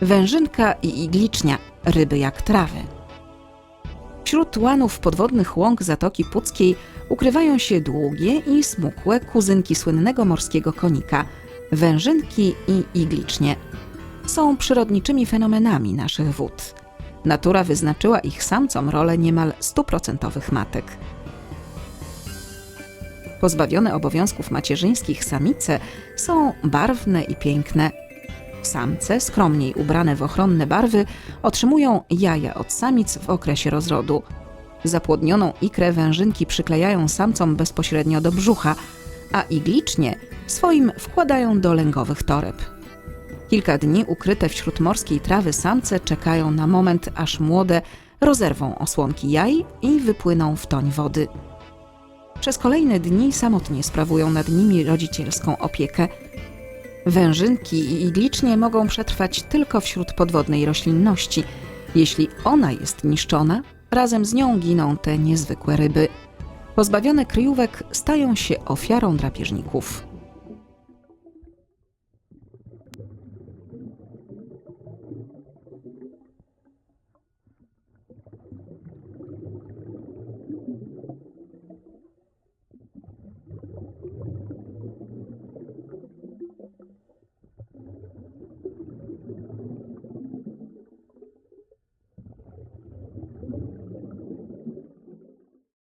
wężynka i iglicznia, ryby jak trawy. Wśród łanów podwodnych łąk Zatoki Puckiej ukrywają się długie i smukłe kuzynki słynnego morskiego konika, wężynki i iglicznie. Są przyrodniczymi fenomenami naszych wód. Natura wyznaczyła ich samcom rolę niemal stuprocentowych matek. Pozbawione obowiązków macierzyńskich samice są barwne i piękne. Samce, skromniej ubrane w ochronne barwy, otrzymują jaja od samic w okresie rozrodu. Zapłodnioną ikrę wężynki przyklejają samcom bezpośrednio do brzucha, a iglicznie swoim wkładają do lęgowych toreb. Kilka dni ukryte wśród morskiej trawy samce czekają na moment, aż młode rozerwą osłonki jaj i wypłyną w toń wody. Przez kolejne dni samotnie sprawują nad nimi rodzicielską opiekę. Wężynki i iglicznie mogą przetrwać tylko wśród podwodnej roślinności. Jeśli ona jest niszczona, razem z nią giną te niezwykłe ryby. Pozbawione kryjówek stają się ofiarą drapieżników.